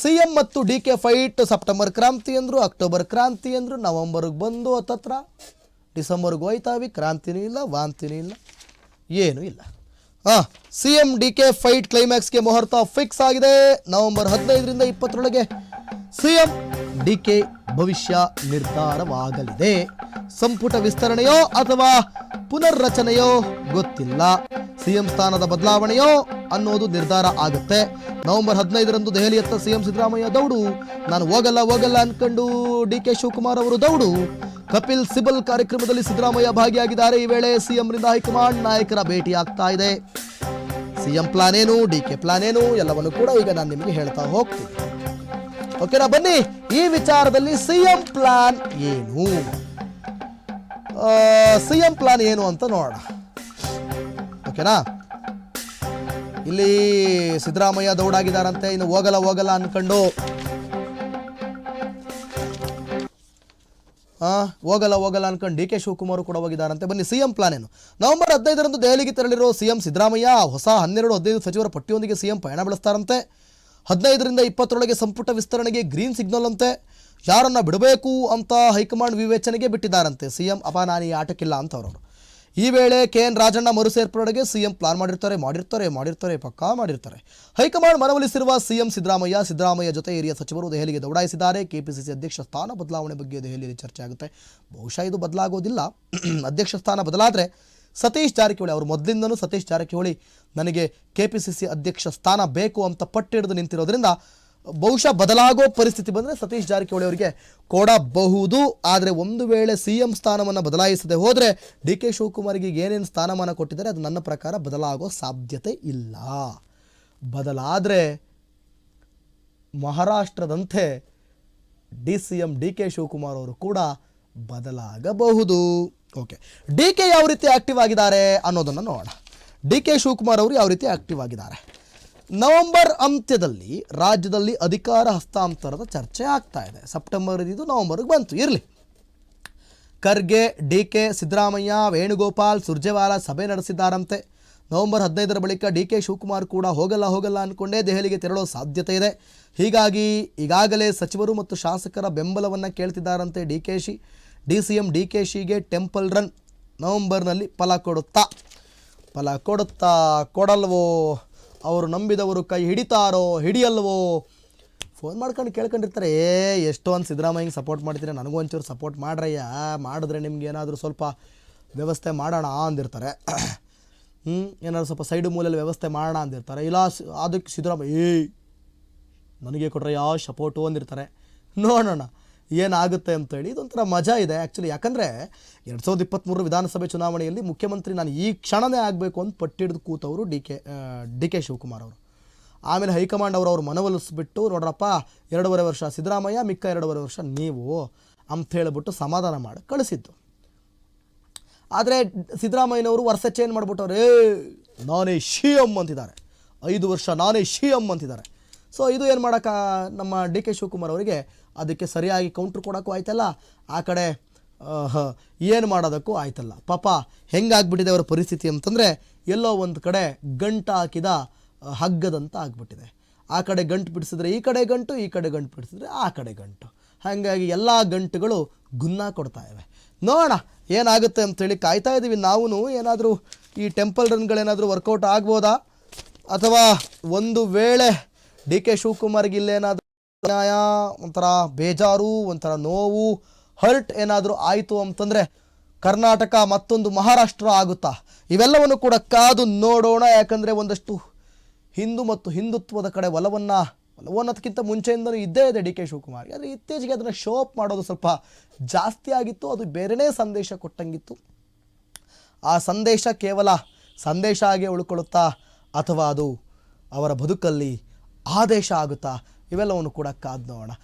C M ಮತ್ತು D K fight September ಕ್ರಾಂತಿ ಅಂದರು ಅಕ್ಟೋಬರ್ ಕ್ರಾಂತಿ ಅಂದರು ನವಂಬರ್ಗೆ ಬಂದು ಹತ್ತತ್ರ. ಡಿಸೆಂಬರ್ಗೆ ಹೋಯ್ತಾವಿ ಕ್ರಾಂತಿನೂ ಇಲ್ಲ, ವಾಂತಿನೂ ಇಲ್ಲ, ಏನೂ ಇಲ್ಲ. ಹಾಂ C M D K fight ಕ್ಲೈಮ್ಯಾಕ್ಸ್ಗೆ ಮುಹೂರ್ತ ಫಿಕ್ಸ್ ಆಗಿದೆ. ನವೆಂಬರ್ ಹದಿನೈದರಿಂದ ಇಪ್ಪತ್ತರೊಳಗೆ ಸಿ ಎಂ ಡಿ ಕೆ ಭವಿಷ್ಯ ನಿರ್ಧಾರವಾಗಲಿದೆ. ಸಂಪುಟ ವಿಸ್ತರಣೆಯೋ ಅಥವಾ ಪುನರ್ರಚನೆಯೋ ಗೊತ್ತಿಲ್ಲ. ಸಿಎಂ ಸ್ಥಾನದ ಬದಲಾವಣೆಯೋ ಅನ್ನೋದು ನಿರ್ಧಾರ ಆಗುತ್ತೆ. ನವೆಂಬರ್ ಹದಿನೈದರಂದು ದೆಹಲಿಯತ್ತ ಸಿಎಂ ಸಿದ್ದರಾಮಯ್ಯ ದೌಡು. ನಾನು ಹೋಗಲ್ಲ ಹೋಗಲ್ಲ ಅನ್ಕೊಂಡು ಡಿ ಕೆ ಶಿವಕುಮಾರ್ ಅವರು ದೌಡು. ಕಪಿಲ್ ಸಿಬಲ್ ಕಾರ್ಯಕ್ರಮದಲ್ಲಿ ಸಿದ್ದರಾಮಯ್ಯ ಭಾಗಿಯಾಗಿದ್ದಾರೆ. ಈ ವೇಳೆ ಸಿಎಂನಿಂದ ಹೈಕಮಾಂಡ್ ನಾಯಕರ ಭೇಟಿ ಆಗ್ತಾ ಇದೆ. ಸಿಎಂ ಪ್ಲಾನ್ ಏನು, ಡಿ ಕೆ ಪ್ಲಾನ್ ಏನು, ಎಲ್ಲವನ್ನು ಕೂಡ ಈಗ ನಾನು ನಿಮಗೆ ಹೇಳ್ತಾ ಹೋಗ್ತೀನಿ. ಓಕೆನಾ, ಬನ್ನಿ. ಈ ವಿಚಾರದಲ್ಲಿ ಸಿಎಂ ಪ್ಲಾನ್ ಏನು? ಸಿಎಂ ಪ್ಲಾನ್ ಏನು ಅಂತ ನೋಡೋಣ. ಓಕೆನಾ? ಇಲ್ಲಿ ಸಿದ್ದರಾಮಯ್ಯ ದೌಡಾಗಿದ್ದಾರಂತೆ. ಇನ್ನು ಹೋಗಲ್ಲ ಹೋಗಲ್ಲ ಅನ್ಕೊಂಡು. ಆ, ಹೋಗಲ್ಲ ಹೋಗಲ್ಲ ಅನ್ಕೊಂಡು ಡಿ ಕೆ ಶಿವಕುಮಾರ್ ಕೂಡ ಹೋಗಿದ್ದಾರಂತೆ. ಬನ್ನಿ ಸಿಎಂ ಪ್ಲಾನ್ ಏನು? ನವೆಂಬರ್ ಹದಿನೈದರಂದು ದೆಹಲಿಗೆ ತೆರಳಿರೋ ಸಿಎಂ ಸಿದ್ದರಾಮಯ್ಯ ಹೊಸ ಹನ್ನೆರಡು ಹದಿನೈದು ಸಚಿವರ ಪಟ್ಟಿಯೊಂದಿಗೆ ಸಿಎಂ ಪಯಣ ಬೆಳೆಸ್ತಾರಂತೆ. ಹದಿನೈದರಿಂದ ಇಪ್ಪತ್ತರೊಳಗೆ ಸಂಪುಟ ವಿಸ್ತರಣೆಗೆ ಗ್ರೀನ್ ಸಿಗ್ನಲ್ ಅಂತೆ. ಯಾರನ್ನ ಬಿಡಬೇಕು ಅಂತ ಹೈಕಮಾಂಡ್ ವಿವೇಚನೆಗೆ ಬಿಟ್ಟಿದ್ದಾರಂತೆ. ಸಿಎಂ ಅಪ ನಾನು ಈ ಆಟಕ್ಕಿಲ್ಲ ಈ ವೇಳೆ ಕೆ ಎನ್ ರಾಜಣ್ಣ ಮರು ಸೇರ್ಪಡೆಗೆ ಸಿಎಂ ಪ್ಲಾನ್ ಮಾಡಿರ್ತಾರೆ ಮಾಡಿರ್ತಾರೆ ಮಾಡಿರ್ತಾರೆ, ಪಕ್ಕಾ ಮಾಡಿರ್ತಾರೆ. ಹೈಕಮಾಂಡ್ ಮನವೊಲಿಸಿರುವ ಸಿಎಂ ಸಿದ್ದರಾಮಯ್ಯ ಸಿದ್ದರಾಮಯ್ಯ ಜೊತೆ ಹಿರಿಯ ಸಚಿವರು ದೆಹಲಿಗೆ ದೌಡಾಯಿಸಿದ್ದಾರೆ. ಕೆಪಿಸಿಸಿ ಅಧ್ಯಕ್ಷ ಸ್ಥಾನ ಬದಲಾವಣೆ ಬಗ್ಗೆ ದೆಹಲಿಯಲ್ಲಿ ಚರ್ಚೆ ಆಗುತ್ತೆ. ಬಹುಶಃ ಇದು ಬದಲಾಗೋದಿಲ್ಲ. ಅಧ್ಯಕ್ಷ ಸ್ಥಾನ ಬದಲಾದರೆ ಸತೀಶ್ ಜಾರಕಿಹೊಳಿ, ಅವರು ಮೊದಲಿಂದನೂ ಸತೀಶ್ ಜಾರಕಿಹೊಳಿ, ನನಗೆ ಕೆ ಅಧ್ಯಕ್ಷ ಸ್ಥಾನ ಬೇಕು ಅಂತ ಪಟ್ಟಿಡಿದು ನಿಂತಿರೋದ್ರಿಂದ ಬಹುಶಃ ಬದಲಾಗೋ ಪರಿಸ್ಥಿತಿ ಬಂದರೆ ಸತೀಶ್ ಜಾರಕಿಹೊಳಿ ಅವರಿಗೆ ಕೊಡಬಹುದು. ಆದರೆ ಒಂದು ವೇಳೆ ಸಿ ಎಂ ಸ್ಥಾನವನ್ನು ಬದಲಾಯಿಸದೆ ಹೋದರೆ ಡಿ ಕೆ ಶಿವಕುಮಾರ್ಗೆ ಏನೇನು ಸ್ಥಾನಮಾನ ಕೊಟ್ಟಿದ್ದಾರೆ, ಅದು ನನ್ನ ಪ್ರಕಾರ ಬದಲಾಗೋ ಸಾಧ್ಯತೆ ಇಲ್ಲ. ಬದಲಾದರೆ ಮಹಾರಾಷ್ಟ್ರದಂತೆ D C M D K Shivakumar ಅವರು ಕೂಡ ಬದಲಾಗಬಹುದು. ಓಕೆ. ಡಿ ಕೆ ಯಾವ ರೀತಿ ಆಕ್ಟಿವ್ ಆಗಿದ್ದಾರೆ ಅನ್ನೋದನ್ನು ನೋಡೋಣ. ಡಿ ಕೆ ಶಿವಕುಮಾರ್ ಅವರು ಯಾವ ರೀತಿ ಆಕ್ಟಿವ್ ಆಗಿದ್ದಾರೆ? ನವೆಂಬರ್ ಅಂತ್ಯದಲ್ಲಿ ರಾಜ್ಯದಲ್ಲಿ ಅಧಿಕಾರ ಹಸ್ತಾಂತರದ ಚರ್ಚೆ ಆಗ್ತಾ ಇದೆ. ಸೆಪ್ಟೆಂಬರ್ ಇದು ನವೆಂಬರ್ಗೆ ಬಂತು. ಇರಲಿ. ಖರ್ಗೆ ಡಿ ಕೆ ಸಿದ್ದರಾಮಯ್ಯ, ವೇಣುಗೋಪಾಲ್, ಸುರ್ಜೇವಾಲ ಸಭೆ ನಡೆಸಿದ್ದಾರಂತೆ. ನವೆಂಬರ್ ಹದಿನೈದರ ಬಳಿಕ ಡಿ ಕೆ ಶಿವಕುಮಾರ್ ಕೂಡ ಹೋಗಲ್ಲ ಹೋಗಲ್ಲ ಅಂದ್ಕೊಂಡೇ ದೆಹಲಿಗೆ ತೆರಳೋ ಸಾಧ್ಯತೆ ಇದೆ. ಹೀಗಾಗಿ ಈಗಾಗಲೇ ಸಚಿವರು ಮತ್ತು ಶಾಸಕರ ಬೆಂಬಲವನ್ನು ಕೇಳ್ತಿದ್ದಾರಂತೆ D K she D C M D K ಶಿಗೆ temple run ನವೆಂಬರ್ನಲ್ಲಿ ಫಲ ಕೊಡುತ್ತಾ ಫಲ ಕೊಡುತ್ತಾ ಕೊಡಲ್ವೋ? ಅವರು ನಂಬಿದವರು ಕೈ ಹಿಡಿತಾರೋ, ಹಿಡಿಯಲ್ವೋ? ಫೋನ್ ಮಾಡ್ಕೊಂಡು ಕೇಳ್ಕೊಂಡಿರ್ತಾರೆ, ಏ, ಎಷ್ಟೊಂದು ಸಿದ್ದರಾಮಯ್ಯಂಗೆ ಸಪೋರ್ಟ್ ಮಾಡ್ತೀರಿ? ನನಗೂ ಒಂಚೂರು ಸಪೋರ್ಟ್ ಮಾಡ್ರಯ್ಯ. ಮಾಡಿದ್ರೆ ನಿಮ್ಗೆ ಏನಾದರೂ ಸ್ವಲ್ಪ ವ್ಯವಸ್ಥೆ ಮಾಡೋಣ ಅಂದಿರ್ತಾರೆ. ಹ್ಞೂ ಏನಾದ್ರು ಸ್ವಲ್ಪ ಸೈಡು ಮೂಲೆಯಲ್ಲಿ ವ್ಯವಸ್ಥೆ ಮಾಡೋಣ ಅಂದಿರ್ತಾರೆ. ಇಲ್ಲ ಅದಕ್ಕೆ ಸಿದ್ದರಾಮಯ್ಯ, ಏಯ್, ನನಗೆ ಕೊಟ್ರಯ್ಯ ಸಪೋರ್ಟು ಅಂದಿರ್ತಾರೆ. ನೋಡೋಣ. ಏನಾಗುತ್ತೆ ಅಂತೇಳಿ ಇದೊಂಥರ ಮಜಾ ಇದೆ ಆ್ಯಕ್ಚುಲಿ ಯಾಕಂದರೆ ಎರಡು ಸಾವಿರದ ಇಪ್ಪತ್ತ್ಮೂರು ವಿಧಾನಸಭೆ ಚುನಾವಣೆಯಲ್ಲಿ ಮುಖ್ಯಮಂತ್ರಿ ನಾನು ಈ ಕ್ಷಣನೇ ಆಗಬೇಕು ಅಂತ ಪಟ್ಟಿಡಿದು ಕೂತವರು D K D K Shivakumar ಅವರು. ಆಮೇಲೆ ಹೈಕಮಾಂಡ್ ಅವರು ಅವ್ರ ಮನವೊಲಿಸ್ಬಿಟ್ಟು, ನೋಡ್ರಪ್ಪ, ಎರಡೂವರೆ ವರ್ಷ ಸಿದ್ದರಾಮಯ್ಯ, ಮಿಕ್ಕ ಎರಡೂವರೆ ವರ್ಷ ನೀವು ಅಂತ ಹೇಳಿಬಿಟ್ಟು ಸಮಾಧಾನ ಮಾಡಿ ಕಳಿಸಿದ್ದು. ಆದರೆ ಸಿದ್ದರಾಮಯ್ಯನವರು ವರ್ಷ ಚೇಂಜ್ ಮಾಡಿಬಿಟ್ಟವ್ರೆ, ಏ, ನಾನೇ ಶಿ ಎಂ ಅಂತಿದ್ದಾರೆ. ಐದು ವರ್ಷ ನಾನೇ ಶಿ ಎಂ ಅಂತಿದ್ದಾರೆ. ಸೊ ಇದು ಏನು ಮಾಡೋಕ್ಕ ನಮ್ಮ ಡಿ ಕೆ ಶಿವಕುಮಾರ್ ಅವರಿಗೆ ಅದಕ್ಕೆ ಸರಿಯಾಗಿ ಕೌಂಟ್ರ್ ಕೊಡೋಕ್ಕೂ ಆಯ್ತಲ್ಲ. ಆ ಕಡೆ ಏನು ಮಾಡೋದಕ್ಕೂ ಆಯ್ತಲ್ಲ. ಪಾಪ, ಹೆಂಗಾಗ್ಬಿಟ್ಟಿದೆ ಅವರ ಪರಿಸ್ಥಿತಿ ಅಂತಂದರೆ, ಎಲ್ಲೋ ಒಂದು ಕಡೆ ಗಂಟು ಹಾಕಿದ ಹಗ್ಗದಂತ ಆಗ್ಬಿಟ್ಟಿದೆ. ಆ ಕಡೆ ಗಂಟು ಬಿಡಿಸಿದ್ರೆ ಈ ಕಡೆ ಗಂಟು, ಈ ಕಡೆ ಗಂಟು ಬಿಡಿಸಿದ್ರೆ ಆ ಕಡೆ ಗಂಟು. ಹಾಗಾಗಿ ಎಲ್ಲ ಗಂಟುಗಳು ಗುನ್ನ ಕೊಡ್ತಾ ಇವೆ. ನೋಡೋಣ, ಏನಾಗುತ್ತೆ ಅಂತೇಳಿ ಕಾಯ್ತಾ ಇದ್ದೀವಿ ನಾವು ಏನಾದರೂ ಈ ಟೆಂಪಲ್ ರನ್ಗಳೇನಾದರೂ ವರ್ಕೌಟ್ ಆಗ್ಬೋದಾ? ಅಥವಾ ಒಂದು ವೇಳೆ ಡಿ ಕೆ ಶಿವಕುಮಾರ್ಗೆ ಇಲ್ಲೇನಾದರೂ ನ್ಯಾಯ ಒಂಥರ ಬೇಜಾರು, ಒಂಥರ ನೋವು, ಹರ್ಟ್ ಏನಾದರೂ ಆಯಿತು ಅಂತಂದರೆ ಕರ್ನಾಟಕ ಮತ್ತೊಂದು ಮಹಾರಾಷ್ಟ್ರ ಆಗುತ್ತಾ? ಇವೆಲ್ಲವನ್ನು ಕೂಡ ಕಾದು ನೋಡೋಣ, ಯಾಕಂದರೆ ಒಂದಷ್ಟು ಹಿಂದೂ ಮತ್ತು ಹಿಂದುತ್ವದ ಕಡೆ ಒಲವನ್ನು, ಒಲವನ್ನೋದಕ್ಕಿಂತ ಮುಂಚೆಯಿಂದಲೂ ಇದ್ದೇ ಇದೆ ಡಿ ಕೆ ಶಿವಕುಮಾರ್. ಆದರೆ ಇತ್ತೀಚೆಗೆ ಅದನ್ನು ಶೋ ಅಪ್ ಮಾಡೋದು ಸ್ವಲ್ಪ ಜಾಸ್ತಿ ಆಗಿತ್ತು, ಅದು ಬೇರೆಯೇ ಸಂದೇಶ ಕೊಟ್ಟಂಗಿತ್ತು. ಆ ಸಂದೇಶ ಕೇವಲ ಸಂದೇಶ ಆಗಿ ಉಳ್ಕೊಳ್ಳುತ್ತಾ, ಅಥವಾ ಅದು ಅವರ ಬದುಕಲ್ಲಿ ಆದೇಶ ಆಗುತ್ತಾ? ಇವೆಲ್ಲವನ್ನು ಕೂಡ ಕಾದು ನೋಡೋಣ.